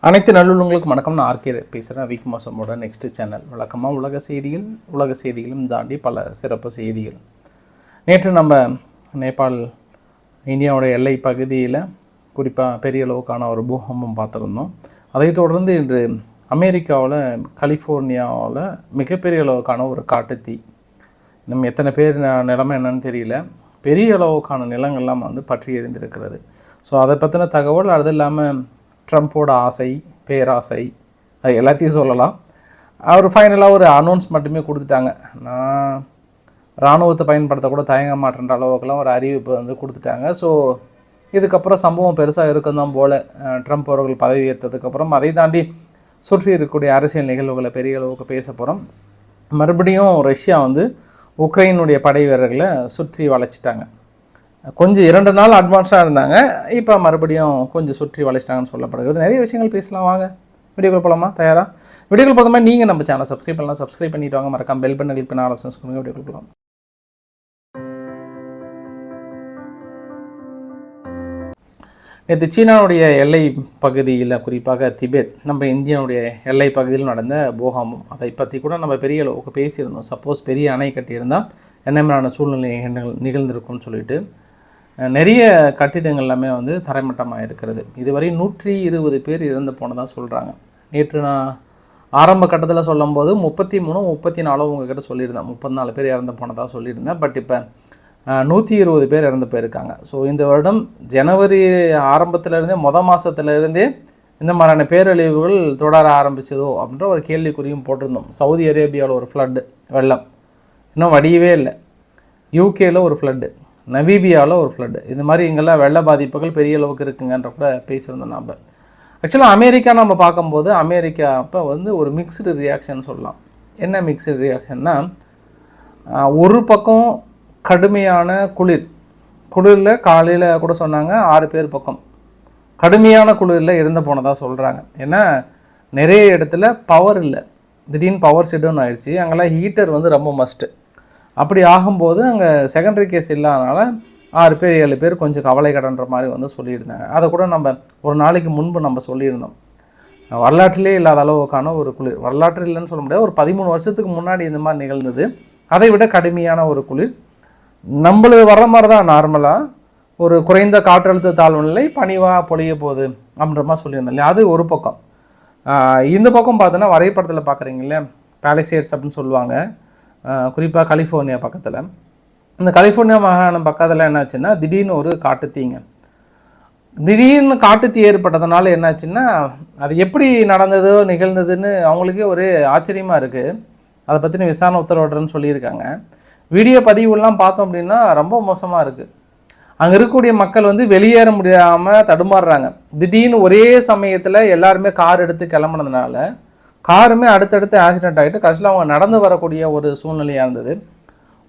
அனைத்து நல்லுள்ளவங்களுக்கும் வணக்கம். நான் ஆர்கே பேசுகிறேன் வீக் மாசமோட நெக்ஸ்ட் சேனல் வழக்கமாக உலக செய்திகள் உலக செய்திகளும் தாண்டி பல சிறப்பு செய்திகள். நேற்று நம்ம நேபாள் இந்தியாவோட எல்லை பகுதியில் குறிப்பாக பெரிய அளவுக்கான ஒரு பூகம்பம் பார்த்துருந்தோம். அதைத் தொடர்ந்து இன்று அமெரிக்காவில் கலிஃபோர்னியாவில் மிகப்பெரிய அளவுக்கான ஒரு காட்டுத்தீ. இன்னும் எத்தனை பேர் ந- என்னன்னு தெரியல. பெரிய அளவுக்கான நிலங்கள்லாம் வந்து பற்றி எரிந்திருக்கிறது. ஸோ அதை பற்றின தகவல் அது இல்லாமல் ட்ரம்ப்போட ஆசை பேராசை அது எல்லாத்தையும் சொல்லலாம். அவர் ஃபைனலாக ஒரு அனௌன்ஸ் மட்டுமே கொடுத்துட்டாங்க. நான் இராணுவத்தை பயன்படுத்த கூட தயங்க மாட்டேன்ற அளவுக்குலாம் ஒரு அறிவிப்பு வந்து கொடுத்துட்டாங்க. ஸோ இதுக்கப்புறம் சம்பவம் பெருசாக இருக்கும் தான் போல் ட்ரம்ப் அவர்கள் பதவி ஏற்றதுக்கப்புறம் அதை தாண்டி சுற்றி இருக்கக்கூடிய அரசியல் நிகழ்வுகளை பெரிய அளவுக்கு பேச போகிறோம் மறுபடியும் ரஷ்யா வந்து உக்ரைனுடைய படை வீரர்களை சுற்றி வளைச்சிட்டாங்க. கொஞ்சம் இரண்டு நாள் அட்வான்ஸாக இருந்தாங்க. இப்போ மறுபடியும் கொஞ்சம் சுற்றி வளைச்சிட்டாங்கன்னு சொல்லப்படுகிறது. நிறைய விஷயங்கள் பேசலாம். வாங்க. வீடியோக்குள் போகலாமா தயாராக வீடியோக்குள் போதுமே நீங்கள் நம்ம சேனல் சப்ஸ்கிரைப் பண்ணலாம். சப்ஸ்கிரைப் பண்ணிட்டு வாங்க. மறக்காம பெல் பண்ண கிளிக் பண்ண ஆலோசனை கொடுங்க. வீடியோக்குள் போகலாம் நேற்று சீனாவுடைய எல்லை பகுதியில் குறிப்பாக திபெத் நம்ம இந்தியாவுடைய எல்லை பகுதியில் நடந்த போகாமும் அதை பற்றி கூட நம்ம பெரிய அளவுக்கு பேசியிருந்தோம். சப்போஸ் பெரிய அணை கட்டியிருந்தால் என்ன மாதிரியான சூழ்நிலை நிகழ் நிகழ்ந்திருக்கும்னு சொல்லிட்டு. நிறைய கட்டிடங்கள் எல்லாமே வந்து தரைமட்டமாக இருக்கிறது இதுவரை நூற்றி இருபது பேர் இறந்து போனதாக சொல்கிறாங்க நேற்று நான் ஆரம்ப கட்டத்தில் சொல்லும்போது முப்பத்தி மூணு முப்பத்தி நாலோ உங்ககிட்ட சொல்லியிருந்தேன். முப்பத்தி நாலு பேர் இறந்து போனதாக சொல்லியிருந்தேன். பட் இப்போ நூற்றி இருபது பேர் இறந்து போயிருக்காங்க. ஸோ இந்த வருடம் ஜனவரி ஆரம்பத்திலேருந்தே மொத மாதத்துலேருந்தே இந்த மாதிரியான பேரழிவுகள் தொடர ஆரம்பிச்சதோ அப்படின்ற ஒரு கேள்விக்குறியும் போட்டிருந்தோம். சவுதி அரேபியாவில் ஒரு ஃப்ளட்டு வெள்ளம். இன்னும் வடியவே இல்லை. யூகேயில் ஒரு ஃப்ளட்டு நமீபியாவில் ஒரு ஃப்ளட்டு இந்த மாதிரி இங்கெல்லாம் வெள்ள பாதிப்புகள் பெரிய அளவுக்கு இருக்குங்கன்ற கூட பேசியிருந்தோம் நாம். ஆக்சுவலாக அமெரிக்கா நம்ம பார்க்கும்போது அமெரிக்கா அப்போ வந்து ஒரு மிக்சடு ரியாக்ஷன் சொல்லலாம். என்ன மிக்சடு ரியாக்ஷன்னா ஒரு பக்கம் கடுமையான குளிர். குளிரில் காலையில் கூட சொன்னாங்க ஆறு பேர் பக்கம். கடுமையான குளிரில் இறந்து போனதாக சொல்கிறாங்க ஏன்னா நிறைய இடத்துல பவர் இல்லை. திடீர்னு பவர் ஷெட்டும் ஆயிடுச்சு. அங்கெல்லாம் ஹீட்டர் வந்து ரொம்ப மஸ்ட்டு அப்படி ஆகும்போது அங்கே செகண்டரி கேஸ் இல்லாதனால ஆறு பேர் ஏழு பேர் கொஞ்சம் கவலை கடன்ற மாதிரி வந்து சொல்லியிருந்தாங்க. அதை கூட நம்ம ஒரு நாளைக்கு முன்பு நம்ம சொல்லியிருந்தோம். வரலாற்றிலே இல்லாத அளவுக்கான ஒரு குளிர். வரலாற்று இல்லைன்னு சொல்ல முடியாது. ஒரு பதிமூணு வருஷத்துக்கு முன்னாடி இந்த மாதிரி நிகழ்ந்தது. அதை விட கடுமையான ஒரு குளிர். நம்மளுக்கு வர்ற மாதிரி தான் நார்மலாக ஒரு குறைந்த காற்றழுத்த தாழ்வு நிலை பனிவாக பொழிய போகுது அப்படின்ற மாதிரி சொல்லியிருந்தோம் இல்லையா? அது ஒரு பக்கம். இந்த பக்கம் பார்த்தோன்னா வரைபடத்தில் பார்க்குறீங்களே பேலசேட்ஸ் அப்படின்னு சொல்லுவாங்க. குறிப்பாக கலிஃபோர்னியா பக்கத்தில். இந்த கலிஃபோர்னியா மாகாணம் பக்கத்தில் என்னாச்சுன்னா திடீர்னு ஒரு காட்டுத்தீங்க திடீர்னு காட்டுத்தீ ஏற்பட்டதுனால என்னாச்சுன்னா அது எப்படி நடந்ததோ நிகழ்ந்ததுன்னு அவங்களுக்கே ஒரு ஆச்சரியமாக இருக்குது அதை பற்றின விசாரணை உத்தரவிடுறேன்னு சொல்லியிருக்காங்க. வீடியோ பதிவுலாம் பார்த்தோம் அப்படின்னா ரொம்ப மோசமாக இருக்குது அங்கே இருக்கக்கூடிய மக்கள் வந்து வெளியேற முடியாமல் தடுமாறுறாங்க. திடீர்னு ஒரே சமயத்தில் எல்லாருமே கார் எடுத்து கிளம்புனதுனால காருமே அடுத்தடுத்து ஆக்சிடென்ட் ஆகிட்டு கடைசியில் அவங்க நடந்து வரக்கூடிய ஒரு சூழ்நிலையாக இருந்தது.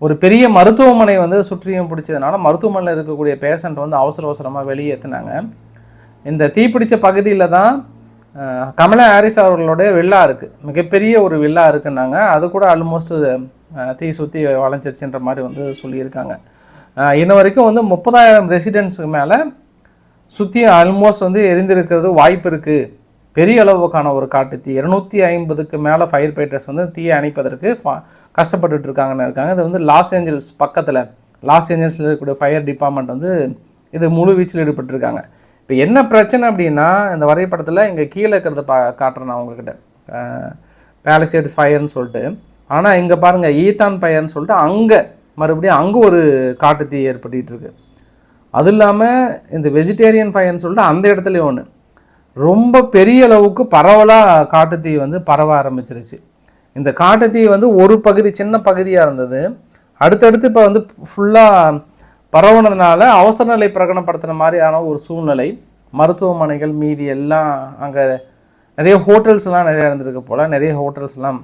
ஒரு பெரிய மருத்துவமனை வந்து சுற்றியும் பிடிச்சதுனால மருத்துவமனையில் இருக்கக்கூடிய பேஷண்ட் வந்து அவசர அவசரமாக வெளியேற்றினாங்க இந்த தீப்பிடித்த பகுதியில் தான் கமலா ஹாரிஸ் அவர்களுடைய வில்லா இருக்குது மிகப்பெரிய ஒரு வில்லா இருக்குன்னாங்க. அது கூட ஆல்மோஸ்ட் தீ சுற்றி வளைஞ்சிருச்சுன்ற மாதிரி வந்து சொல்லியிருக்காங்க. இன்ன வரைக்கும் வந்து முப்பதாயிரம் ரெசிடென்ட்ஸுக்கு மேலே சுற்றி ஆல்மோஸ்ட் வந்து எரிந்திருக்கிறது வாய்ப்பு இருக்குது பெரிய அளவுக்கான ஒரு காட்டுத்தீ இரநூத்தி ஐம்பதுக்கு மேலே ஃபயர் ஃபைட்டர்ஸ் வந்து தீயை அணைப்பதற்கு ஃபா- கஷ்டப்பட்டுட்டு இருக்காங்கன்னு இருக்காங்க. இது வந்து லாஸ் ஏஞ்சல்ஸ் பக்கத்தில் லாஸ் ஏஞ்சல்ஸில் இருக்கக்கூடிய ஃபயர் டிபார்ட்மெண்ட் வந்து இது முழு வீச்சில் ஈடுபட்டிருக்காங்க. இப்போ என்ன பிரச்சனை அப்படின்னா இந்த வரைபடத்தில் இங்கே கீழே இருக்கிறத பா காட்டுறேன் நான் உங்ககிட்ட. பேலசேட்ஸ் ஃபயர்னு சொல்லிட்டு. ஆனால் இங்கே பாருங்கள் ஈத்தான் ஃபயர்னு சொல்லிட்டு அங்கே மறுபடியும் அங்கே ஒரு காட்டுத்தீ ஏற்பட்டுட்டு இருக்கு. அது இல்லாமல் இந்த வெஜிடேரியன் ஃபயர்னு சொல்லிட்டு அந்த இடத்துலையும் ஒன்று ரொம்ப பெரிய அளவுக்கு பரவலாக காட்டுத்தீ வந்து பரவ ஆரம்பிச்சிருச்சு. இந்த காட்டுத்தீ வந்து ஒரு பகுதி சின்ன பகுதியாக இருந்தது. அடுத்தடுத்து இப்போ வந்து ஃபுல்லாக பரவுனதுனால அவசர நிலை பிரகடனப்படுத்துகிற மாதிரியான ஒரு சூழ்நிலை. மருத்துவமனைகள் மீதி எல்லாம் அங்கே நிறைய ஹோட்டல்ஸ்லாம் நிறைய இருந்திருக்கு போல். நிறைய ஹோட்டல்ஸ்லாம்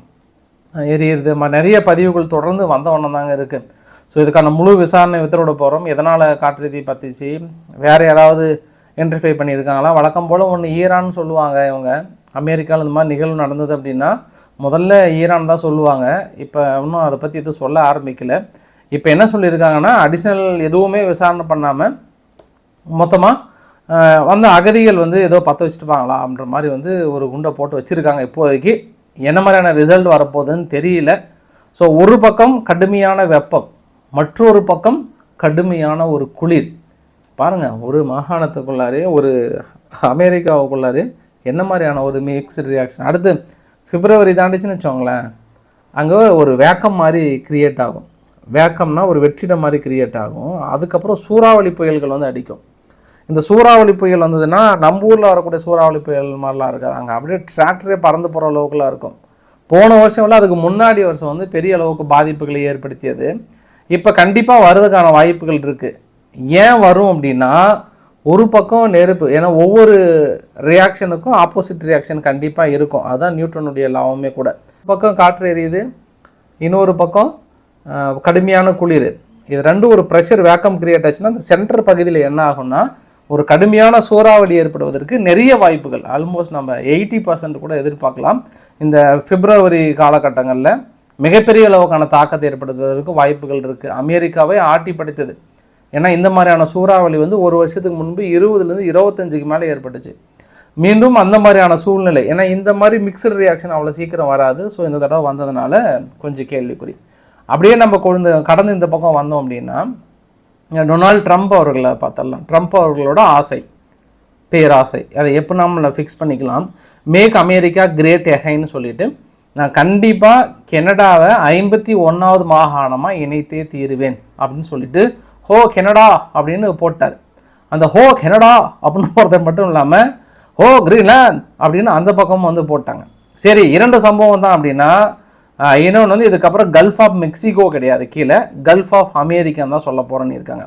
எரியுறது ம நிறைய பதிவுகள் தொடர்ந்து வந்த தாங்க இருக்குது ஸோ இதுக்கான முழு விசாரணை உத்தரவிட போகிறோம் எதனால் காட்டுத்தீ பற்றிச்சு வேறு யாராவது என்ட்ரிஃபை பண்ணியிருக்காங்களா? வழக்கம் போல் ஒன்று ஈரான்னு சொல்லுவாங்க இவங்க. அமெரிக்காவில் இந்த மாதிரி நிகழ்வு நடந்தது அப்படின்னா முதல்ல ஈரான் தான் சொல்லுவாங்க. இப்போ இன்னும் அதை பற்றி எதுவும் சொல்ல ஆரம்பிக்கல. இப்போ என்ன சொல்லியிருக்காங்கன்னா அடிஷ்னல் எதுவுமே விசாரணை பண்ணாமல் மொத்தமாக வந்து வந்த அகதிகள் வந்து ஏதோ பற்ற வச்சுட்டுப்பாங்களா அப்படின்ற மாதிரி வந்து ஒரு குண்டை போட்டு வச்சுருக்காங்க இப்போதைக்கு. என்ன மாதிரியான ரிசல்ட் வரப்போகுதுன்னு தெரியல. ஸோ ஒரு பக்கம் கடுமையான வெப்பம் மற்றொரு பக்கம் கடுமையான ஒரு குளிர். பாருங்கள் ஒரு மாகாணத்துக்குள்ளாரே ஒரு அமெரிக்காவுக்குள்ளாரே என்ன மாதிரியான ஒரு மிக்ஸ்டு ரியாக்ஷன் அடுத்து பிப்ரவரி தாண்டிச்சுன்னு வச்சோங்களேன் அங்கே ஒரு வேக்கம் மாதிரி கிரியேட் ஆகும். வேக்கம்னா ஒரு வெற்றிடம் மாதிரி கிரியேட் ஆகும். அதுக்கப்புறம் சூறாவளி புயல்கள் வந்து அடிக்கும். இந்த சூறாவளி புயல் வந்ததுன்னா நம்ம ஊரில் வரக்கூடிய சூறாவளி புயல் மாதிரிலாம் இருக்காது. அங்கே அப்படியே டிராக்டரே பறந்து போகிற அளவுக்குலாம் இருக்கும். போன வருஷம் இல்லை அதுக்கு முன்னாடி வருஷம் வந்து பெரிய அளவுக்கு பாதிப்புகளை ஏற்படுத்தியது. இப்போ கண்டிப்பாக வர்றதுக்கான வாய்ப்புகள் இருக்குது ஏன் வரும் அப்படின்னா ஒரு பக்கம் நெருப்பு ஏன்னா ஒவ்வொரு ரியாக்ஷனுக்கும் ஆப்போசிட் ரியாக்ஷன் கண்டிப்பாக இருக்கும். அதுதான் நியூட்டனுடைய லாபமே கூட. ஒரு பக்கம் காற்று எரியுது இன்னொரு பக்கம் கடுமையான குளிர். இது ரெண்டும் ஒரு ப்ரெஷர் வேக்கம் கிரியேட் ஆச்சுன்னா அந்த சென்டர் பகுதியில் என்ன ஆகும்னா ஒரு கடுமையான சூறாவளி ஏற்படுவதற்கு நிறைய வாய்ப்புகள். ஆல்மோஸ்ட் நம்ம எயிட்டி பர்சன்ட் கூட எதிர்பார்க்கலாம். இந்த பிப்ரவரி காலகட்டங்களில் மிகப்பெரிய அளவுக்கான தாக்கத்தை ஏற்படுத்துவதற்கு வாய்ப்புகள் இருக்குது அமெரிக்காவை ஆட்டி படைத்தது ஏன்னா இந்த மாதிரியான சூறாவளி வந்து ஒரு வருஷத்துக்கு முன்பு இருபதுலேருந்து இருபத்தஞ்சுக்கு மேலே ஏற்பட்டுச்சு. மீண்டும் அந்த மாதிரியான சூழ்நிலை. ஏன்னா இந்த மாதிரி மிக்சடு ரியாக்ஷன் அவ்வளோ சீக்கிரம் வராது. ஸோ இந்த தடவை வந்ததுனால கொஞ்சம் கேள்விக்குறி. அப்படியே நம்ம கொழுந்த கடந்து இந்த பக்கம் வந்தோம் அப்படின்னா டொனால்ட் ட்ரம்ப் அவர்களை பார்த்தரலாம் ட்ரம்ப் அவர்களோட ஆசை பேராசை. அதை எப்போ நம்மளை ஃபிக்ஸ் பண்ணிக்கலாம்? மேக் அமெரிக்கா கிரேட் எஹைன்னு சொல்லிட்டு நான் கண்டிப்பாக கெனடாவை ஐம்பத்தி ஒன்றாவது மாகாணமாக இணைத்தே தீருவேன் அப்படின்னு சொல்லிட்டு ஹோ கெனடா அப்படின்னு போட்டார். அந்த ஹோ கெனடா அப்படின்னு போகிறது மட்டும் இல்லாமல் ஹோ கிரீன்லேண்ட் அப்படின்னு அந்த பக்கமும் வந்து போட்டாங்க. சரி இரண்டு சம்பவம் தான் அப்படின்னா இன்னொன்று வந்து இதுக்கப்புறம் கல்ஃப் ஆஃப் மெக்சிகோ கிடையாது. கீழே கல்ஃப் ஆஃப் அமெரிக்கான்னு தான் சொல்ல போகிறேன்னு இருக்காங்க.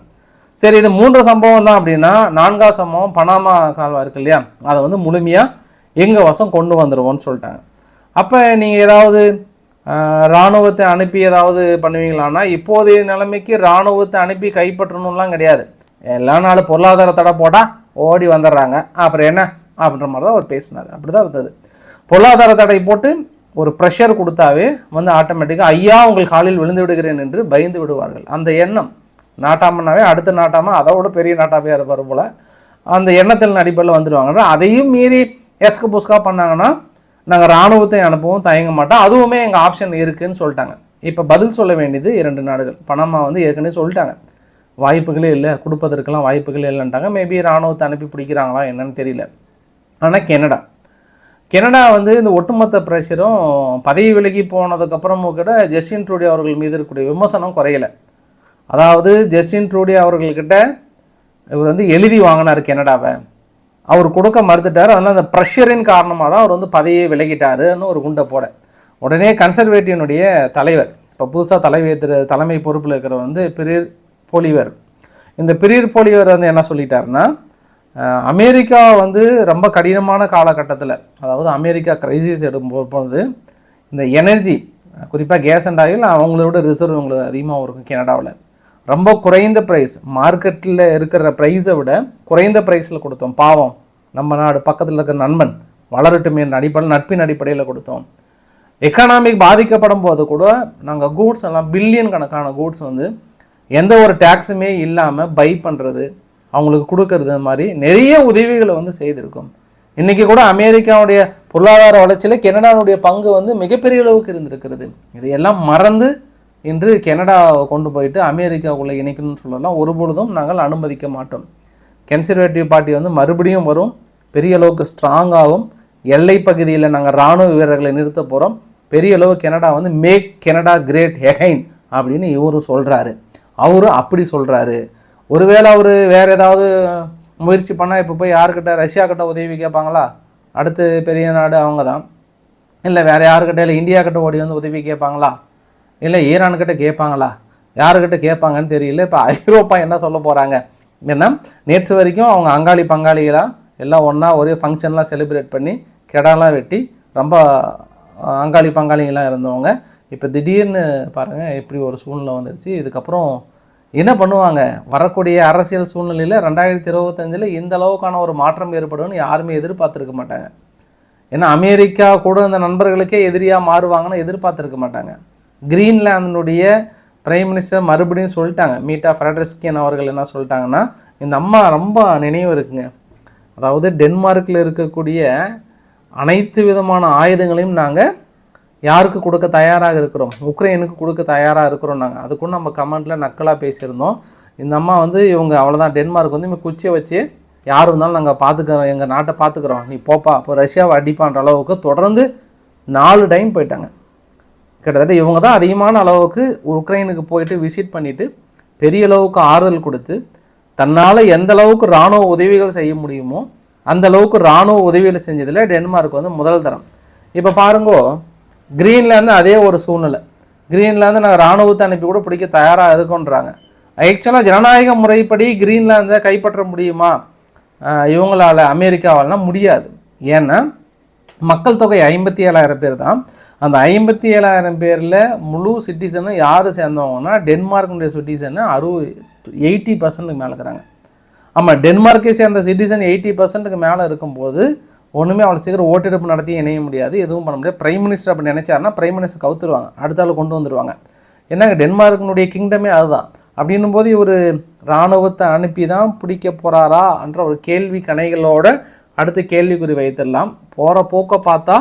சரி இது மூன்று சம்பவம் தான் அப்படின்னா நான்காம் சம்பவம் பனாமா கால்வா இருக்கு இல்லையா? அதை வந்து முழுமையாக எங்கள் வசம் கொண்டு வந்துடுவோம்னு சொல்லிட்டாங்க. அப்போ நீங்கள் ஏதாவது இராணுவத்தை ராணுவத்தை அனுப்பி ஏதாவது பண்ணுவீங்களான்னா இப்போதைய நிலைமைக்கு ராணுவத்தை அனுப்பி கைப்பற்றணும்லாம் கிடையாது. எல்லா நாள் பொருளாதார தடை போட்டால் ஓடி வந்துடுறாங்க. அப்புறம் என்ன? அப்படின்ற மாதிரி தான் அவர் பேசினார். அப்படி தான் இருந்தது. பொருளாதார தடை போட்டு ஒரு ப்ரெஷர் கொடுத்தாவே வந்து ஆட்டோமேட்டிக்காக ஐயா உங்கள் காலில் விழுந்து விடுகிறேன் என்று பயந்து விடுவார்கள். அந்த எண்ணம் நாட்டாமனாவே அடுத்த நாட்டாமல் அதை விட பெரிய நாட்டாமையாக இருப்பார் போல். அந்த எண்ணத்தின் அடிப்படையில் வந்துடுவாங்க அதையும் மீறி எஸ்கு புஸ்கா பண்ணாங்கன்னா நாங்கள் இராணுவத்தை அனுப்பவும் தயங்க மாட்டோம். அதுவுமே எங்கள் ஆப்ஷன் இருக்குதுன்னு சொல்லிட்டாங்க. இப்போ பதில் சொல்ல வேண்டியது இரண்டு நாடுகள். பணமா வந்து ஏற்கனவே சொல்லிட்டாங்க. வாய்ப்புகளே இல்லை. கொடுப்பதற்கெல்லாம் வாய்ப்புகளே இல்லைன்ட்டாங்க. மேபி இராணுவத்தை அனுப்பி பிடிக்கிறாங்களா என்னன்னு தெரியல. ஆனால் கெனடா. கெனடா வந்து இந்த ஒட்டுமொத்த ப்ரெஷரும் பதவி விலகி போனதுக்கப்புறமும் கூட ஜஸ்டின் ட்ரூடி அவர்கள் மீது இருக்கக்கூடிய விமர்சனம் குறையலை. அதாவது ஜஸ்டின் ட்ரூடி அவர்கள்கிட்ட இவர் வந்து எழுதி வாங்கினார் கெனடாவை. அவர் கொடுக்க மறுத்துட்டார். அதனால் அந்த ப்ரெஷரின் காரணமாக தான் அவர் வந்து பதவியை விலகிட்டாருன்னு ஒரு குண்டை போட. உடனே கன்சர்வேட்டிவனுடைய தலைவர் இப்போ புதுசாக தலைவி தலைமை பொறுப்பில் இருக்கிறவர் வந்து பிரியர் போலிவர். இந்த பிரியர் போலிவர் வந்து என்ன சொல்லிட்டாருன்னா அமெரிக்கா வந்து ரொம்ப கடினமான காலகட்டத்தில் அதாவது அமெரிக்கா கிரைசிஸ் எடுக்கும்போது இந்த எனர்ஜி குறிப்பாக கேஸ் அண்ட் ஆயில் அவங்களோட ரிசர்வ் உங்களுக்கு அதிகமாக இருக்கும் கனடாவில். ரொம்ப குறைந்த ப்ரைஸ் மார்க்கெட்டில் இருக்கிற ப்ரைஸை விட குறைந்த ப்ரைஸில் கொடுத்தோம். பாவம். நம்ம நாடு பக்கத்தில் இருக்கிற நண்பன் வளரட்டுமே என்ற அடிப்படையில் நட்பின் அடிப்படையில் கொடுத்தோம். எக்கனாமிக் பாதிக்கப்படும் போது கூட நாங்கள் கூட்ஸ் எல்லாம் பில்லியன் கணக்கான கூட்ஸ் வந்து எந்த ஒரு டேக்ஸுமே இல்லாமல் பை பண்ணுறது அவங்களுக்கு கொடுக்கறது மாதிரி நிறைய உதவிகளை வந்து செய்திருக்கோம். இன்றைக்கி கூட அமெரிக்காவுடைய பொருளாதார வளர்ச்சியில் கனடாவுடைய பங்கு வந்து மிகப்பெரிய அளவுக்கு இருந்திருக்கிறது. இதையெல்லாம் மறந்து இன்று கனடா கொண்டு போயிட்டு அமெரிக்காவுக்குள்ளே இணைக்கணும்னு சொல்லலாம் ஒருபொழுதும் நாங்கள் அனுமதிக்க மாட்டோம். கன்சர்வேட்டிவ் பார்ட்டி வந்து மறுபடியும் வரும். பெரிய அளவுக்கு ஸ்ட்ராங்காகும் எல்லை பகுதியில் நாங்கள் இராணுவ வீரர்களை நிறுத்த போகிறோம் பெரிய அளவு கனடா வந்து மேக் கனடா கிரேட் ஹெகைன் அப்படின்னு இவரும் சொல்கிறாரு அவரும் அப்படி சொல்கிறாரு ஒருவேளை அவர் வேறு ஏதாவது முயற்சி பண்ணால் இப்போ போய் யார்கிட்ட ரஷ்யா கிட்ட உதவி கேட்பாங்களா? அடுத்து பெரிய நாடு அவங்க தான் இல்லை வேறு யாருக்கிட்ட இல்லை இந்தியா கிட்ட ஓடி வந்து உதவி கேட்பாங்களா? இல்லை ஈரான்கிட்ட கேட்பாங்களா யாருக்கிட்ட கேட்பாங்கன்னு தெரியல. இப்போ ஐரோப்பா என்ன சொல்ல போகிறாங்க ஏன்னா நேற்று வரைக்கும் அவங்க அங்காளி பங்காளிகளாக எல்லாம் ஒன்றா ஒரே ஃபங்க்ஷன்லாம் செலிப்ரேட் பண்ணி கெடாலாம் வெட்டி ரொம்ப அங்காளி பங்காளிகளாக இருந்தவங்க. இப்போ திடீர்னு பாருங்கள் எப்படி ஒரு சூழ்நிலை வந்துருச்சு. இதுக்கப்புறம் என்ன பண்ணுவாங்க? வரக்கூடிய அரசியல் சூழ்நிலையில் ரெண்டாயிரத்தி இருபத்தஞ்சில் இந்த அளவுக்கான ஒரு மாற்றம் ஏற்படும்னு யாருமே எதிர்பார்த்துருக்க மாட்டாங்க. ஏன்னா அமெரிக்கா கூட இந்த நண்பர்களுக்கே எதிரியாக மாறுவாங்கன்னு எதிர்பார்த்துருக்க மாட்டாங்க. கிரீன்லாந்தினுடைய பிரைம் மினிஸ்டர் மறுபடியும் சொல்லிட்டாங்க. மீட்டா ஃப்ரெட்ரிஸ்கியன் அவர்கள் என்ன சொல்லிட்டாங்கன்னா இந்த அம்மா ரொம்ப நினைவு இருக்குங்க. அதாவது டென்மார்க்கில் இருக்கக்கூடிய அனைத்து விதமான ஆயுதங்களையும் நாங்கள் யாருக்கு கொடுக்க தயாராக இருக்கிறோம்? உக்ரைனுக்கு கொடுக்க தயாராக இருக்கிறோம் நாங்கள் அதுக்கும் நம்ம கமெண்ட்டில் நக்கலாக பேசியிருந்தோம். இந்த அம்மா வந்து இவங்க அவ்வளோதான் டென்மார்க் வந்து இவங்க குச்சியை வச்சு யார் இருந்தாலும் நாங்கள் பார்த்துக்கிறோம் எங்கள் நாட்டை பார்த்துக்குறோம் நீ போப்பா. இப்போ ரஷ்யாவை அடிப்பான்ற அளவுக்கு தொடர்ந்து நாலு டைம் போயிட்டாங்க. கிட்டத்தட்ட இவங்க தான் அதிகமான அளவுக்கு உக்ரைனுக்கு போயிட்டு விசிட் பண்ணிவிட்டு பெரிய அளவுக்கு ஆறுதல் கொடுத்து தன்னால் எந்த அளவுக்கு இராணுவ உதவிகள் செய்ய முடியுமோ அந்த அளவுக்கு இராணுவ உதவிகள் செஞ்சதில் டென்மார்க் வந்து முதல் தரம். இப்போ பாருங்கோ கிரீன்லேருந்து அதே ஒரு சூழ்நிலை. கிரீன்லேருந்து நாங்கள் இராணுவத்தை அனுப்பி கூட பிடிக்க தயாராக இருக்கோன்றாங்க. ஆக்சுவலாக ஜனநாயக முறைப்படி கிரீன்லாந்தை கைப்பற்ற முடியுமா? இவங்களால் இவங்களால அமெரிக்காவால்னா முடியாது. ஏன்னா மக்கள் தொகை ஐம்பத்தி ஏழாயிரம் பேர் தான். அந்த ஐம்பத்தி ஏழாயிரம் பேரில் முழு சிட்டிசனும் யார் சேர்ந்தவங்கன்னா டென்மார்க்குடைய சிட்டிசனு அறுபது எயிட்டி பர்சன்ட்டுக்கு மேலே இருக்கிறாங்க. ஆமாம் டென்மார்க்கை சேர்ந்த சிட்டிசன் எயிட்டி பர்சன்ட்டுக்கு மேலே இருக்கும்போது ஒன்றுமே அவ்வளோ சீக்கிரம் ஓட்டெடுப்பு நடத்தி இணைய முடியாது எதுவும் பண்ண முடியாது. பிரைம் மினிஸ்டர் அப்படி நினைச்சாருன்னா பிரைம் மினிஸ்டர் கவுத்துருவாங்க. அடுத்த ஆள் கொண்டு வந்துருவாங்க. என்னங்க டென்மார்க்கினுடைய கிங்டமே அதுதான். அப்படின்னும் போது இவர் இராணுவத்தை அனுப்பி தான் பிடிக்க போகிறாரா என்ற ஒரு கேள்வி கணைகளோட அடுத்து கேள்விக்குறி வைத்திடலாம் போகிற போக்கை பார்த்தா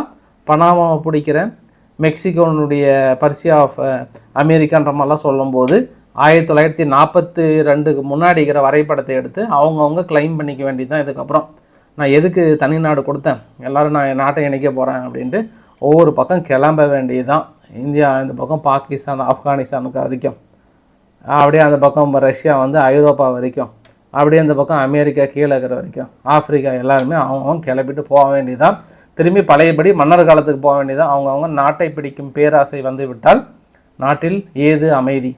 பனாமாவை பிடிக்கிறேன். மெக்சிகோனுடைய பர்சியா ஆஃப் அமெரிக்கான்ற மாதிரிலாம் சொல்லும்போது ஆயிரத்தி தொள்ளாயிரத்தி நாற்பத்தி ரெண்டுக்கு முன்னாடி இருக்கிற வரைபடத்தை எடுத்து அவங்கவுங்க கிளைம் பண்ணிக்க வேண்டியது தான் இதுக்கப்புறம். நான் எதுக்கு தனி நாடு கொடுத்தேன்? எல்லாரும் நான் என் நாட்டை இணைக்க போகிறேன் அப்படின்ட்டு ஒவ்வொரு பக்கம் கிளம்ப வேண்டியது தான் இந்தியா இந்த பக்கம் பாகிஸ்தான் ஆப்கானிஸ்தானுக்கு வரைக்கும். அப்படியே அந்த பக்கம் ரஷ்யா வந்து ஐரோப்பா வரைக்கும். அப்படியே இந்த பக்கம் அமெரிக்கா கீழே இருக்கிற வரைக்கும் ஆப்பிரிக்கா எல்லாருமே அவங்கவுங்க கிளப்பிட்டு போக வேண்டியதான் திரும்பி பழையபடி மன்னர் காலத்துக்கு போக வேண்டியதான் அவங்கவுங்க நாட்டை பிடிக்கும் பேராசை வந்து விட்டால் நாட்டில் ஏது அமைதி?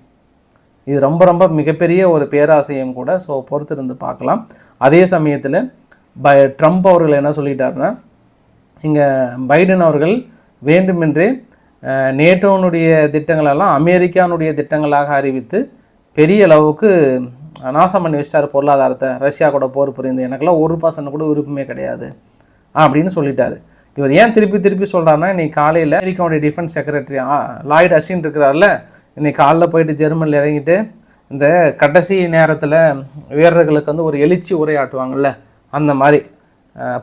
இது ரொம்ப ரொம்ப மிகப்பெரிய ஒரு பேராசையும் கூட ஸோ பொறுத்திருந்து பார்க்கலாம். அதே சமயத்தில் பை ட்ரம்ப் அவர்கள் என்ன சொல்லிட்டாருன்னா இங்கே பைடன் அவர்கள் வேண்டுமென்றே நேட்டோனுடைய திட்டங்களெல்லாம் அமெரிக்கானுடைய திட்டங்களாக அறிவித்து பெரிய அளவுக்கு நாசம் பண்ணி வச்சிட்டாரு பொருளாதாரத்தை. ரஷ்யா கூட போர் புரிந்து. எனக்கெல்லாம் ஒரு பர்சன்ட் கூட விருப்பமே கிடையாது. அப்படின்னு சொல்லிட்டாரு. இவர் ஏன் திருப்பி திருப்பி சொல்கிறாருன்னா இன்னைக்கு காலையில் அமெரிக்காவுடைய டிஃபென்ஸ் செக்ரட்டரி லாய்ட் அசின் இருக்கிறார்ல. இன்னைக்கு காலைல போயிட்டு ஜெர்மனில் இறங்கிட்டு இந்த கடைசி நேரத்தில் வீரர்களுக்கு வந்து ஒரு எழுச்சி உரையாட்டுவாங்கள்ல அந்த மாதிரி.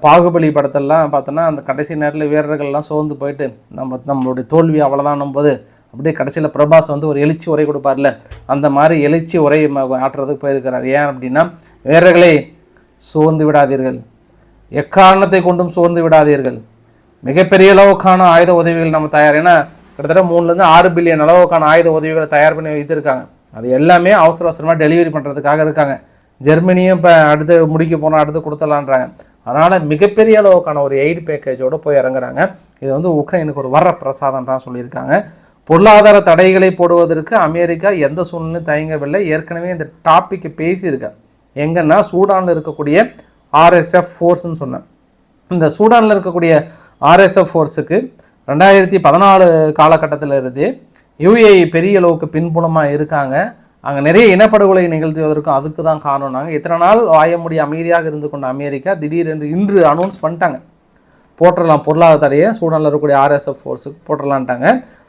பாகுபலி படத்தெல்லாம் பார்த்தோன்னா அந்த கடைசி நேரத்தில் வீரர்கள்லாம் சோர்ந்து போயிட்டு நம்ம நம்மளுடைய தோல்வி அவ்வளோதானும் போது அப்படியே கடைசியில் பிரபாஸ் வந்து ஒரு எழுச்சி உரை கொடுப்பார்ல. அந்த மாதிரி எழுச்சி உரை ஆட்டுறதுக்கு போயிருக்கிறார். ஏன் அப்படின்னா வீரர்களே சோர்ந்து விடாதீர்கள். எக்காரணத்தை கொண்டும் சோர்ந்து விடாதீர்கள். மிகப்பெரிய அளவுக்கான ஆயுத உதவிகள் நம்ம தயார் ஏன்னா கிட்டத்தட்ட மூணுலேருந்து ஆறு பில்லியன் அளவுக்கான ஆயுத உதவிகளை தயார் பண்ணி வைத்திருக்காங்க. அது எல்லாமே அவசர அவசரமாக டெலிவரி பண்ணுறதுக்காக இருக்காங்க. ஜெர்மனியும் இப்போ அடுத்து முடிக்க போனால் அடுத்து கொடுத்துடலான்றாங்க. அதனால் மிகப்பெரிய அளவுக்கான ஒரு எய்டு பேக்கேஜோடு போய் இறங்குறாங்க. இது வந்து உக்ரைனுக்கு ஒரு வர பிரசாதம்லாம் சொல்லியிருக்காங்க. பொருளாதார தடைகளை போடுவதற்கு அமெரிக்கா எந்த சூழ்நிலையும் தயங்கவில்லை. ஏற்கனவே இந்த டாப்பிக்கை பேசியிருக்கேன். எங்கன்னா சூடானில் இருக்கக்கூடிய ஆர்எஸ்எஃப் ஃபோர்ஸ்ன்னு சொன்னேன். இந்த சூடானில் இருக்கக்கூடிய ஆர்எஸ்எஃப் ஃபோர்ஸுக்கு ரெண்டாயிரத்தி பதினாலு காலகட்டத்தில் இருந்து யுஏஇ பெரிய அளவுக்கு பின்புலமாக இருக்காங்க. அங்கே நிறைய இனப்படுகொலை நிகழ்த்துவதற்கும் அதுக்கு தான் காரணம்னாங்க இத்தனை நாள் வாய முடிய அமைதியாக இருந்து கொண்ட அமெரிக்கா திடீரென்று இன்று அனௌன்ஸ் பண்ணிட்டாங்க. போட்டுடலாம் பொருளாதார தடையை சூடானில் இருக்கக்கூடிய ஆர்எஸ்எஃப் ஃபோர்ஸுக்கு போட்டுடலான்ட்டாங்க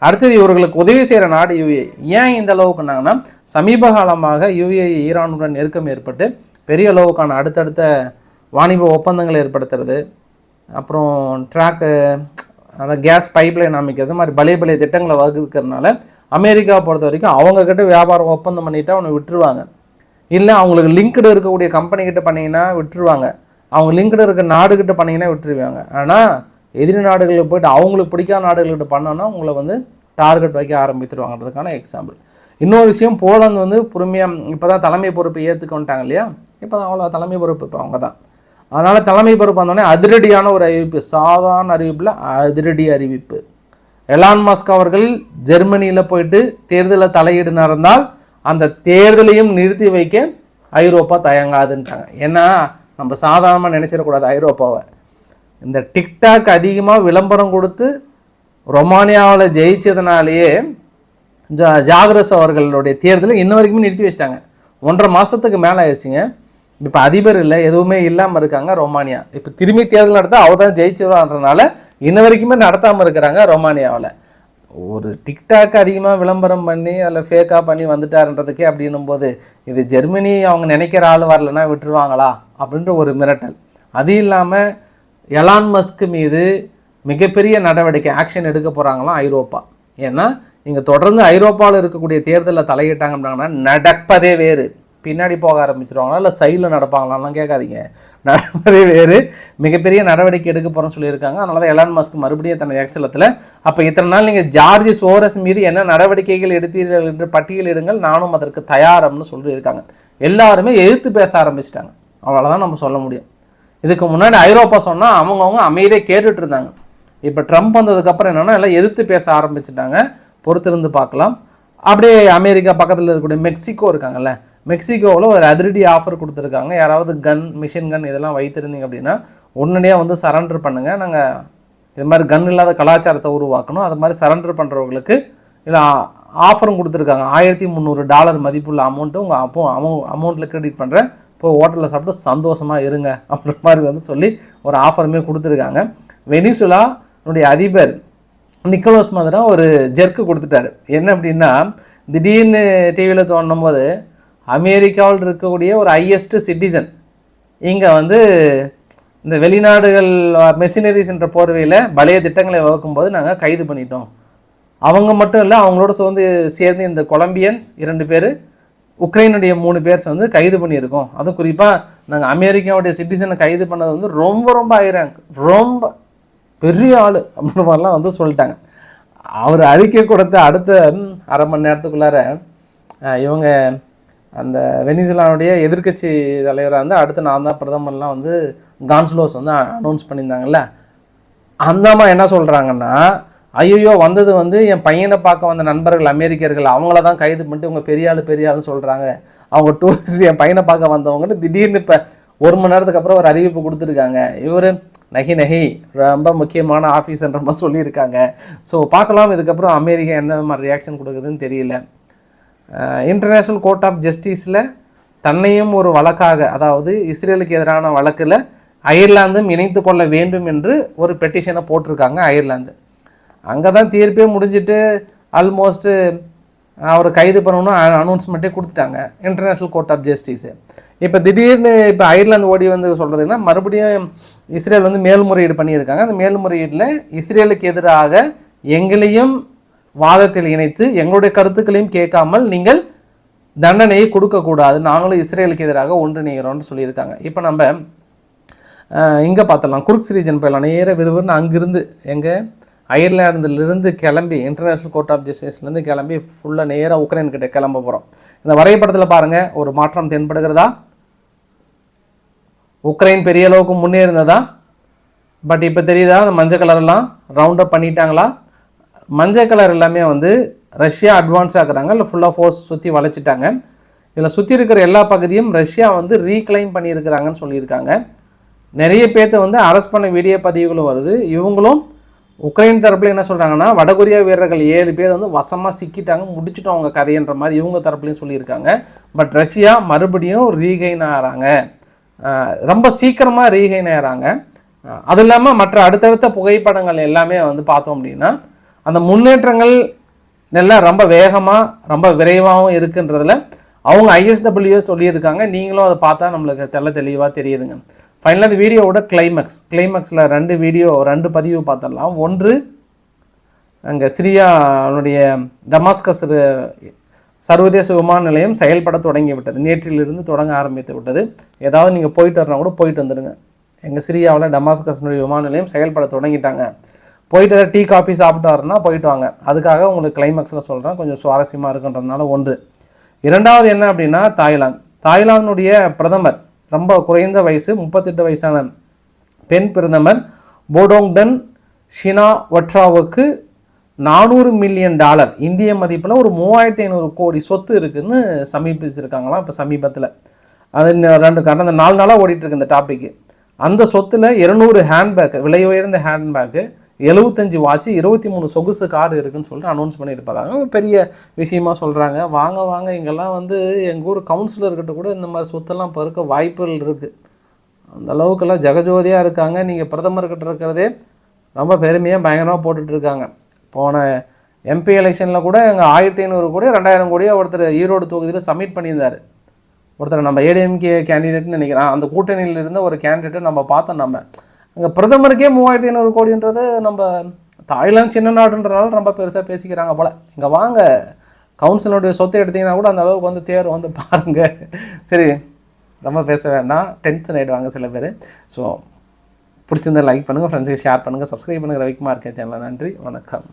அடுத்தது இவர்களுக்கு உதவி செய்கிற நாடு யுஏ ஏன் இந்த அளவுக்குனாங்கன்னா சமீப காலமாக யுஏ ஈரானுடன் நெருக்கம் ஏற்பட்டு பெரிய அளவுக்கான அடுத்தடுத்த வாணிப ஒப்பந்தங்களை ஏற்படுத்துறது அப்புறம் ட்ராக்கு அந்த கேஸ் பைப்லைன் அமைக்கிறது மாதிரி பழைய பழைய திட்டங்களை வகுக்கிறதுனால அமெரிக்கா பொறுத்த வரைக்கும் அவங்கக்கிட்ட வியாபாரம் ஒப்பந்தம் பண்ணிவிட்டு அவனை விட்டுருவாங்க. இல்லை அவங்களுக்கு லிங்க்டு இருக்கக்கூடிய கம்பெனிக்கிட்ட பண்ணிங்கன்னா விட்டுருவாங்க. அவங்க லிங்க்டு இருக்க நாடுகிட்ட பண்ணிங்கன்னா விட்டுருவாங்க. ஆனால் எதிரி நாடுகளுக்கு போயிட்டு அவங்களுக்கு பிடிக்காத நாடுகள்கிட்ட பண்ணோன்னா உங்களை வந்து டார்கெட் வைக்க ஆரம்பித்துருவாங்கிறதுக்கான எக்ஸாம்பிள் இன்னொரு விஷயம் போலந்து வந்து பொறுமையாக இப்போ தான் தலைமை பொறுப்பை ஏற்றுக்கொண்டாங்க இல்லையா? இப்போ தான் அவ்வளோ தலைமை பொறுப்பு இப்போ அவங்க தான் அதனால் தலைமை பொறுப்பு வந்தோடனே அதிரடியான ஒரு அறிவிப்பு சாதாரண அறிவிப்பில் அதிரடி அறிவிப்பு. எலான் மாஸ்க் அவர்கள் ஜெர்மனியில் போயிட்டு தேர்தலில் தலையீடு நடந்தால் அந்த தேர்தலையும் நிறுத்தி வைக்க ஐரோப்பா தயங்காதுன்ட்டாங்க ஏன்னா நம்ம சாதாரணமாக நினச்சிடக்கூடாது ஐரோப்பாவை. இந்த டிக்டாக் அதிகமாக விளம்பரம் கொடுத்து ரொமானியாவில் ஜெயிச்சதுனாலேயே ஜா ஜாகிரஸ் அவர்களுடைய தேர்தலை இன்ன வரைக்குமே நிறுத்தி வச்சிட்டாங்க. ஒன்றரை மாதத்துக்கு மேலே ஆயிடுச்சுங்க. இப்போ அதிபர் இல்லை எதுவுமே இல்லாமல் இருக்காங்க ரொமானியா. இப்போ திரும்பி தேர்தல் நடத்தால் அவர் தான் ஜெயிச்சிருவான்றனால இன்ன வரைக்குமே நடத்தாமல் இருக்கிறாங்க ரொமானியாவில். ஒரு டிக்டாக் அதிகமாக விளம்பரம் பண்ணி அதில் ஃபேக்காக பண்ணி வந்துட்டாருன்றதுக்கே அப்படின்னும் போது இது ஜெர்மனி அவங்க நினைக்கிற ஆள் வரலன்னா விட்டுருவாங்களா? அப்படின்ற ஒரு மிரட்டல். அது இல்லாமல் எலான் மஸ்க் மீது மிகப்பெரிய நடவடிக்கை ஆக்ஷன் எடுக்க போகிறாங்களாம் ஐரோப்பா. ஏன்னா இங்கே தொடர்ந்து ஐரோப்பாவில் இருக்கக்கூடிய தேர்தலில் தலையிட்டாங்க அப்படின்னா நடப்பதே வேறு. பின்னாடி போக ஆரம்பிச்சிருவாங்களா இல்லை சைடில் நடப்பாங்களாம்லாம் கேட்காதீங்க. நடப்பதே வேறு. மிகப்பெரிய நடவடிக்கை எடுக்க போகிறோம்னு சொல்லியிருக்காங்க. அதனால தான் எலான் மஸ்க் மறுபடியும் தனது எக்ஸலத்தில் அப்போ இத்தனை நாள் நீங்கள் ஜார்ஜ் சோரஸ் மீது என்ன நடவடிக்கைகள் எடுத்தீர்கள் என்று பட்டியலிடுங்கள் நானும் அதற்கு தயாரம்னு சொல்லியிருக்காங்க. எல்லாருமே எதிர்த்து பேச ஆரம்பிச்சிட்டாங்க. அவ்வளோதான் நம்ம சொல்ல முடியும். இதுக்கு முன்னாடி ஐரோப்பா சொன்னால் அவங்கவுங்க அமைதியே கேட்டுட்டு இருந்தாங்க. இப்போ ட்ரம்ப் வந்ததுக்கப்புறம் என்னென்னா எல்லாம் எதிர்த்து பேச ஆரம்பிச்சிட்டாங்க. பொறுத்திருந்து பார்க்கலாம். அப்படியே அமெரிக்கா பக்கத்தில் இருக்கக்கூடிய மெக்சிகோ இருக்காங்கல்ல மெக்சிகோவில் ஒரு அதிரடி ஆஃபர் கொடுத்துருக்காங்க. யாராவது கன் மிஷின் கன் இதெல்லாம் வைத்திருந்தீங்க அப்படின்னா உடனடியாக வந்து சரண்டர் பண்ணுங்கள் நாங்கள் இது மாதிரி கன் இல்லாத கலாச்சாரத்தை உருவாக்கணும். அது மாதிரி சரண்டர் பண்ணுறவங்களுக்கு இல்லை ஆஃபரும் கொடுத்துருக்காங்க. ஆயிரத்தி முந்நூறு டாலர் மதிப்புள்ள அமௌண்ட்டு உங்கள் அப்போ அமௌ அமௌண்ட்டில் கிரெடிட் பண்ணுறேன் போய் ஹோட்டலில் சாப்பிட்டு சந்தோஷமாக இருங்க அப்படின்ற மாதிரி வந்து சொல்லி ஒரு ஆஃபருமே கொடுத்துருக்காங்க. வெனிசுலானுடைய அதிபர் நிக்கோலஸ் மதுரா ஒரு ஜெர்க்கு கொடுத்துட்டாரு. என்ன அப்படின்னா திடீர்னு டிவியில் தோணும் போது அமெரிக்காவில் இருக்கக்கூடிய ஒரு ஹையஸ்ட் சிட்டிசன் இங்கே வந்து இந்த வெளிநாடுகள் மெஷினரிஸ் என்ற போர்வையில் பழைய திட்டங்களை வகுக்கும்போது நாங்கள் கைது பண்ணிட்டோம். அவங்க மட்டும் இல்லை அவங்களோட சேர்ந்து சேர்ந்து இந்த கொலம்பியன்ஸ் இரண்டு பேர் உக்ரைனுடைய மூணு பேர் வந்து கைது பண்ணியிருக்கோம். அதுவும் குறிப்பாக நாங்கள் அமெரிக்காவுடைய சிட்டிசனை கைது பண்ணது வந்து ரொம்ப ரொம்ப ஐரேங்க் ரொம்ப பெரிய ஆள் அப்படின்ற மாதிரிலாம் வந்து சொல்லிட்டாங்க. அவர் அறிக்கை கொடுத்த அடுத்த அரை மணி நேரத்துக்குள்ளார இவங்க அந்த வெனிசுலானுடைய எதிர்க்கட்சி தலைவராக வந்து அடுத்து நான் தான் பிரதமர்லாம் வந்து கான்ஸ்லோஸ் வந்து அனௌன்ஸ் பண்ணியிருந்தாங்கல்ல. அந்த அம்மா என்ன சொல்கிறாங்கன்னா ஐயோ வந்தது வந்து என் பையனை பார்க்க வந்த நண்பர்கள் அமெரிக்கர்கள் அவங்கள தான் கைது பண்ணிட்டு இவங்க பெரிய ஆளு பெரிய சொல்கிறாங்க அவங்க டூரிஸ்ட் என் பையனை பார்க்க வந்தவங்கன்னு திடீர்னு இப்போ ஒரு மணி நேரத்துக்கு அப்புறம் ஒரு அறிவிப்பு கொடுத்துருக்காங்க. இவர் நகி நகி ரொம்ப முக்கியமான ஆஃபீஸ்ன்ற மாதிரி சொல்லியிருக்காங்க. ஸோ பார்க்கலாம். இதுக்கப்புறம் அமெரிக்கா என்ன மாதிரி ரியாக்ஷன் கொடுக்குதுன்னு தெரியல. இன்டர்நேஷ்னல் கோர்ட் ஆஃப் ஜஸ்டிஸில் தன்னையும் ஒரு வழக்காக அதாவது இஸ்ரேலுக்கு எதிரான வழக்கில் அயர்லாந்தும் இணைத்து கொள்ள வேண்டும் என்று ஒரு பெட்டிஷனை போட்டிருக்காங்க அயர்லாந்து அங்கே தான் தீர்ப்பே முடிஞ்சிட்டு ஆல்மோஸ்ட்டு அவர் கைது பண்ணணும்னு அனௌன்ஸ்மெண்ட்டே கொடுத்துட்டாங்க இன்டர்நேஷ்னல் கோர்ட் ஆஃப் ஜஸ்டிஸு இப்போ திடீர்னு இப்போ அயர்லாந்து ஓடி வந்து சொல்கிறதுன்னா மறுபடியும் இஸ்ரேல் வந்து மேல்முறையீடு பண்ணியிருக்காங்க. அந்த மேல்முறையீட்டில் இஸ்ரேலுக்கு எதிராக எங்களையும் வாதத்தில் இணைத்து எங்களுடைய கருத்துக்களையும் கேட்காமல் நீங்கள் தண்டனையை கொடுக்கக்கூடாது நாங்களும் இஸ்ரேலுக்கு எதிராக ஒன்றிணைகிறோம்னு சொல்லியிருக்காங்க. இப்போ நம்ம இங்கே பார்த்தலாம் குருக்ஸ் ரீஜன் போயிடலாம் நேர விறுவிறுன்னு அங்கிருந்து எங்கள் அயர்லாந்துலேருந்து கிளம்பி இன்டர்நேஷ்னல் கோர்ட் ஆஃப் ஜஸ்டிஸ்லேருந்து கிளம்பி ஃபுல்லாக நேராக உக்ரைன் கிட்ட கிளம்ப போகிறோம் இந்த வரைபடத்தில் பாருங்கள் ஒரு மாற்றம் தென்படுகிறதா? உக்ரைன் பெரிய அளவுக்கு முன்னேறினதா பட் இப்போ தெரியுதா அந்த மஞ்சள் கலர்லாம் ரவுண்ட் அப் பண்ணிட்டாங்களா? மஞ்சள் கலர் எல்லாமே வந்து ரஷ்யா அட்வான்ஸ் ஆகுறாங்க இல்லை ஃபுல்லாக ஃபோர்ஸ் சுற்றி வளைச்சிட்டாங்க. இதில் சுற்றி இருக்கிற எல்லா பகுதியும் ரஷ்யா வந்து ரீக்ளைம் பண்ணியிருக்கிறாங்கன்னு சொல்லியிருக்காங்க. நிறைய பேர்த்த வந்து அரெஸ்ட் பண்ண வீடியோ பதிவுகளும் வருது. இவங்களும் உக்ரைன் தரப்பில் என்ன சொல்கிறாங்கன்னா வடகொரியா வீரர்கள் ஏழு பேர் வந்து வசமாக சிக்கிட்டாங்க முடிச்சிட்டோம் அவங்க கதைன்ற மாதிரி இவங்க தரப்புலையும் சொல்லியிருக்காங்க. பட் ரஷ்யா மறுபடியும் ரீகைன் ஆகிறாங்க. ரொம்ப சீக்கிரமாக ரீகைன் ஆகிறாங்க. அது இல்லாமல் மற்ற அடுத்தடுத்த புகைப்படங்கள் எல்லாமே வந்து பார்த்தோம் அப்படின்னா அந்த முன்னேற்றங்கள் எல்லாம் ரொம்ப வேகமாக ரொம்ப விரைவாகவும் இருக்குன்றதில் அவங்க ஐஎஸ்டபிள்யூ சொல்லியிருக்காங்க. நீங்களும் அதை பார்த்தா நம்மளுக்கு தெள்ள தெளிவாக தெரியுதுங்க. ஃபைனலாக இந்த வீடியோவோட கிளைமேக்ஸ் கிளைமேக்ஸில் ரெண்டு வீடியோ ரெண்டு பதிவு பார்த்துடலாம். ஒன்று அங்கே சிரியாவுடைய டமாஸ்கஸ் சர்வதேச விமான நிலையம் செயல்பட தொடங்கி விட்டது நேற்றிலிருந்து தொடங்க ஆரம்பித்து விட்டது. ஏதாவது நீங்கள் போயிட்டு வரனா கூட போயிட்டு வந்துடுங்க. எங்கள் சிரியாவில் டமாஸ்கஸ்னுடைய விமான நிலையம் செயல்பட தொடங்கிட்டாங்க. போயிட்டு ஏதாவது டீ காஃபி சாப்பிட்டு வரனா போயிட்டு வாங்க. அதுக்காக உங்களுக்கு கிளைமேக்ஸில் சொல்கிறேன் கொஞ்சம் சுவாரஸ்யமாக இருக்குன்றதுனால ஒன்று. இரண்டாவது என்ன அப்படின்னா தாய்லாந்து. தாய்லாந்தினுடைய பிரதமர் ரொம்ப குறைந்த வயசு முப்பத்தெட்டு வயசான பெண் பிரதமர் போடோங்டன் ஷினா வட்ராவுக்கு நானூறு மில்லியன் டாலர் இந்திய மதிப்பில் ஒரு மூவாயிரத்தி ஐநூறு கோடி சொத்து இருக்குன்னு சமீபிச்சிருக்காங்களாம் இப்போ சமீபத்தில். அது ரெண்டு கடந்த நாலு நாளாக ஓடிட்டுருக்கு இந்த டாப்பிக்கு அந்த சொத்தில் இருநூறு ஹேண்ட்பேக் விலை உயர்ந்த ஹேண்ட்பேக்கு எழுபத்தஞ்சு வாட்ச் இருபத்தி மூணு சொகுசு கார் இருக்குன்னு சொல்லிட்டு அனௌன்ஸ் பண்ணியிருப்பாங்க. பெரிய விஷயமா சொல்கிறாங்க வாங்க வாங்க இங்கெல்லாம் வந்து எங்கள் ஊர் கவுன்சிலர்கிட்ட கூட இந்த மாதிரி சொத்தெல்லாம் இப்போ வாய்ப்புகள் இருக்குது அந்த அளவுக்கெல்லாம் ஜெகஜோதியாக இருக்காங்க. நீங்கள் பிரதமர்கிட்ட இருக்கிறதே ரொம்ப பெருமையாக பயங்கரமாக போட்டுட்ருக்காங்க போன எம்பி எலெக்ஷனில் கூட எங்கள் ஆயிரத்தி ஐநூறு கோடி ரெண்டாயிரம் கோடியாக ஒருத்தர் ஈரோடு தொகுதியில் சப்மிட் பண்ணியிருந்தார். ஒருத்தர் நம்ம ஏடிஎம்கே கேண்டிடேட்னு நினைக்கிறேன். அந்த கூட்டணியில் இருந்த ஒரு கேண்டிடேட்டை நம்ம பார்த்தோம் நம்ம. அங்கே பிரதமருக்கே மூவாயிரத்தி ஐநூறு கோடின்றது நம்ம தாய்லாந்து சின்ன நாடுன்றனால ரொம்ப பெருசாக பேசிக்கிறாங்க போல். இங்கே வாங்க கவுன்சிலுடைய சொத்தை எடுத்தீங்கன்னா கூட அந்த அளவுக்கு வந்து தேர் வந்து பாருங்கள் சரி ரொம்ப பேச வேண்டாம். டென்ஷன் ஆகிடுவாங்க சில பேர். ஸோ பிடிச்சிருந்தா லைக் பண்ணுங்கள் ஃப்ரெண்ட்ஸுக்கு ஷேர் பண்ணுங்கள் சப்ஸ்கிரைப் பண்ணுங்கள் ரவிக்குமார் இருக்கேன் சேனல் நன்றி வணக்கம்.